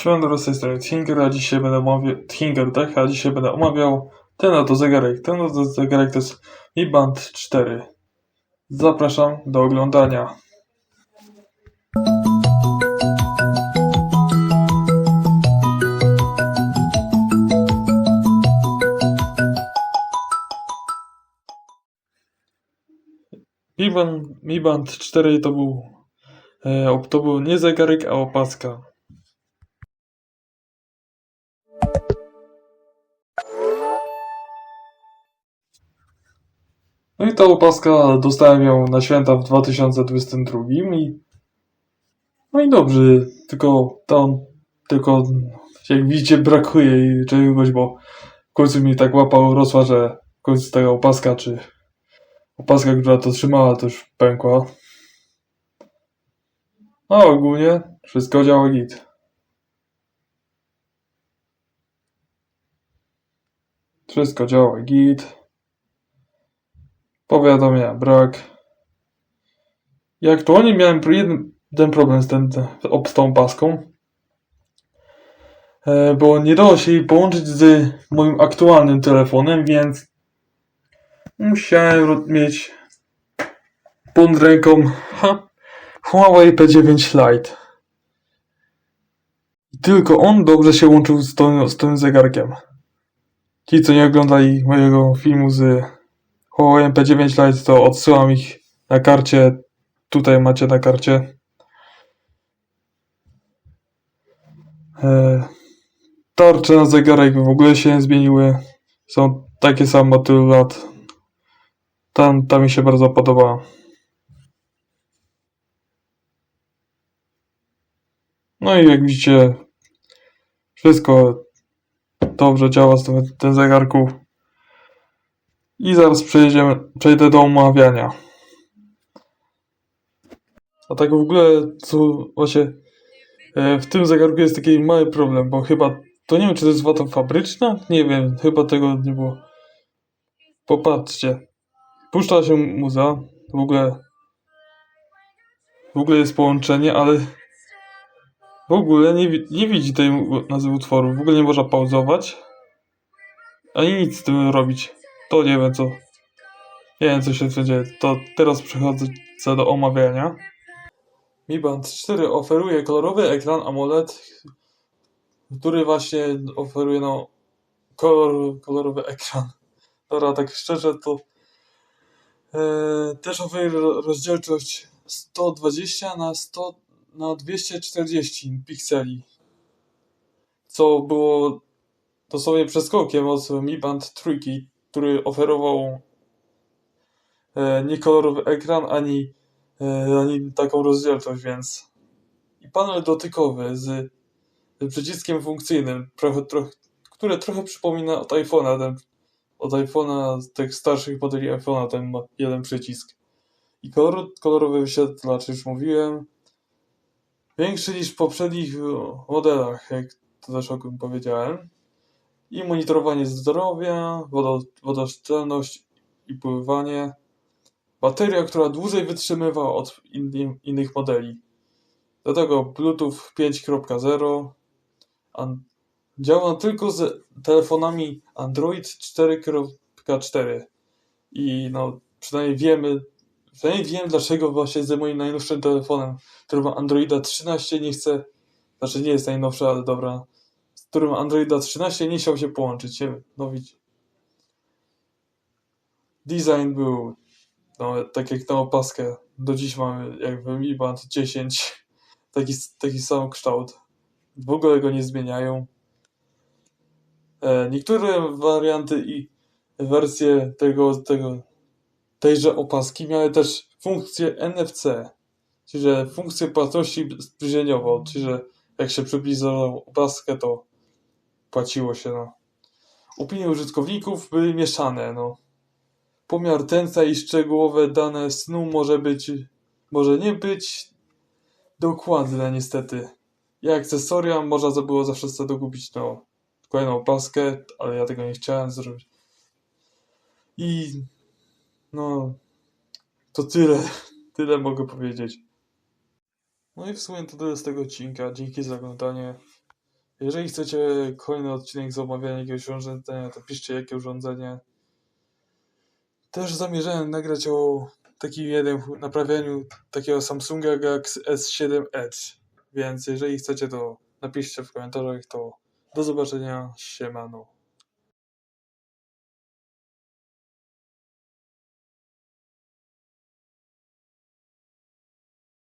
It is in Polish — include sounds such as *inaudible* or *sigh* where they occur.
Siemano, z tej strony Tinker, a dzisiaj będę omawiał, Tinker, tak, a dzisiaj będę omawiał ten oto zegarek. Ten oto zegarek to jest Mi Band 4. Zapraszam do oglądania. Mi Band, Mi Band 4 to był, e, to był nie zegarek, a opaska. No i ta opaska dostałem ją na święta w 2022 i no i dobrze, tylko tam, tylko jak widzicie brakuje jej czegoś, bo w końcu mi tak łapa urosła, że w końcu ta opaska, czy opaska, która to trzymała, to już pękła. No ogólnie wszystko działa git. Wszystko działa git. Powiadomienia brak. I aktualnie miałem jeden, problem z, ten, z tą paską. E, bo nie dało się jej połączyć z moim aktualnym telefonem, więc musiałem mieć pod ręką ha, Huawei P9 Lite. Tylko on dobrze się łączył z, z tym zegarkiem. Ci, co nie oglądali mojego filmu z Huawei P9 Lite, to odsyłam ich na karcie. Tutaj macie na karcie. E, tarcze na zegarek w ogóle się nie zmieniły. Są takie same od tylu lat. Tam, ta mi się bardzo podoba. No i jak widzicie, wszystko dobrze działa tym zegarku. I zaraz przejdziemy, przejdę do omawiania. A tak w ogóle, co właśnie e, w tym zegarku jest taki mały problem, bo chyba, to nie wiem, czy to jest wata fabryczna? Nie wiem, chyba tego nie było. Popatrzcie. Puszcza się muza, w ogóle, w ogóle jest połączenie, ale w ogóle nie, nie widzi tej nazwy utworu, w ogóle nie można pauzować, ani nic z tym robić. To nie wiem co. Nie wiem co się tu dzieje. To teraz przechodzę do omawiania. Mi Band 4 oferuje kolorowy ekran AMOLED, który właśnie oferuje no kolor, kolorowy ekran. Dobra, tak szczerze to e, też oferuje ro- rozdzielczość 120 na 100 na 240 pikseli, co było dosłownie przeskokiem od Mi Band 3, który oferował e, nie kolorowy ekran, ani, e, ani taką rozdzielczość, więc i panel dotykowy z, przyciskiem funkcyjnym, trochę, trochę, które trochę przypomina od iPhone'a, ten, od iPhone'a, tych starszych modeli iPhone'a, ten ma jeden przycisk. I kolor, kolorowy wyświetlacz, już mówiłem, większy niż w poprzednich e, modelach, jak to też o tym powiedziałem. I monitorowanie zdrowia, wodo, wodoszczelność i pływanie. Bateria, która dłużej wytrzymywa od inni, innych modeli. Do tego Bluetooth 5.0. An- Działa tylko z telefonami Android 4.4. I no, przynajmniej wiemy, przynajmniej wiem dlaczego właśnie z moim najnowszym telefonem, który ma Androida 13 nie chce, znaczy nie jest najnowszy, ale dobra, z którym Androida 13 nie chciał się połączyć. Nie wiem, no widz. Design był no, tak jak na opaskę. Do dziś mamy jakby Mi Band 10. Taki, taki sam kształt. W ogóle go nie zmieniają. E, niektóre warianty i wersje tego, tego, tejże opaski miały też funkcję NFC, czyli że funkcję płatności zbliżeniową, czyli że jak się przybliżało opaskę, to płaciło się. No. Opinie użytkowników były mieszane. No. Pomiar tętna i szczegółowe dane snu może być, może nie być dokładne niestety. I akcesoria można było zawsze sobie dokupić no, kolejną opaskę, ale ja tego nie chciałem zrobić. I no to tyle, *laughs* tyle mogę powiedzieć. No i w sumie to tyle z tego odcinka. Dzięki za oglądanie. Jeżeli chcecie kolejny odcinek z omawiania jakiegoś urządzenia, to piszcie jakie urządzenie. Też zamierzałem nagrać o takim jednym naprawianiu takiego Samsunga Galaxy S7 Edge. Więc jeżeli chcecie, to napiszcie w komentarzach. To do zobaczenia. Siemano.